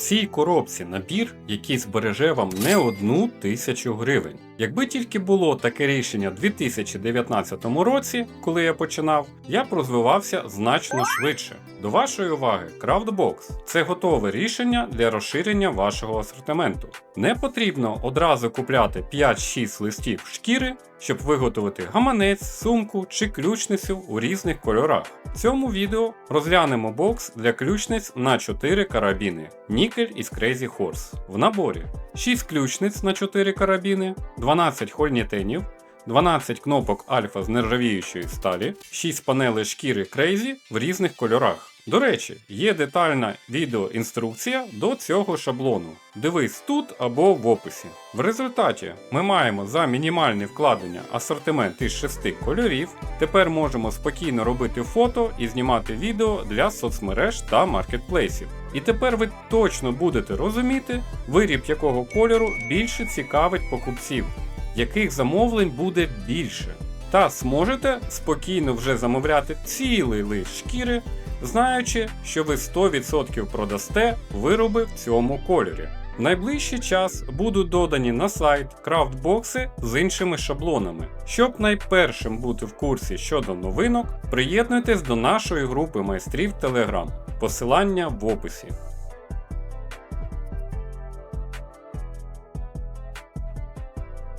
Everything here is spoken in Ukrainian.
цій коробці набір, який збереже вам не одну тисячу гривень. Якби тільки було таке рішення в 2019 році, коли я починав, я б розвивався значно швидше. До вашої уваги, Craftbox – це готове рішення для розширення вашого асортименту. Не потрібно одразу купляти 5-6 листів шкіри, щоб виготовити гаманець, сумку чи ключницю у різних кольорах. В цьому відео розглянемо бокс для ключниць на 4 карабіни Нікель із Crazy Horse. В наборі 6 ключниць на 4 карабіни, 12 хольнітенів, 12 кнопок альфа з нержавіючої сталі, 6 панелей шкіри Crazy в різних кольорах. До речі, є детальна відеоінструкція до цього шаблону. Дивись тут або в описі. В результаті ми маємо за мінімальне вкладення асортимент із 6 кольорів. Тепер можемо спокійно робити фото і знімати відео для соцмереж та маркетплейсів. І тепер ви точно будете розуміти, виріб якого кольору більше цікавить покупців, яких замовлень буде більше. Та зможете спокійно вже замовляти цілий лист шкіри, знаючи, що ви 100% продасте вироби в цьому кольорі. В найближчий час будуть додані на сайт крафтбокси з іншими шаблонами. Щоб найпершим бути в курсі щодо новинок, приєднуйтесь до нашої групи майстрів Telegram. Посилання в описі.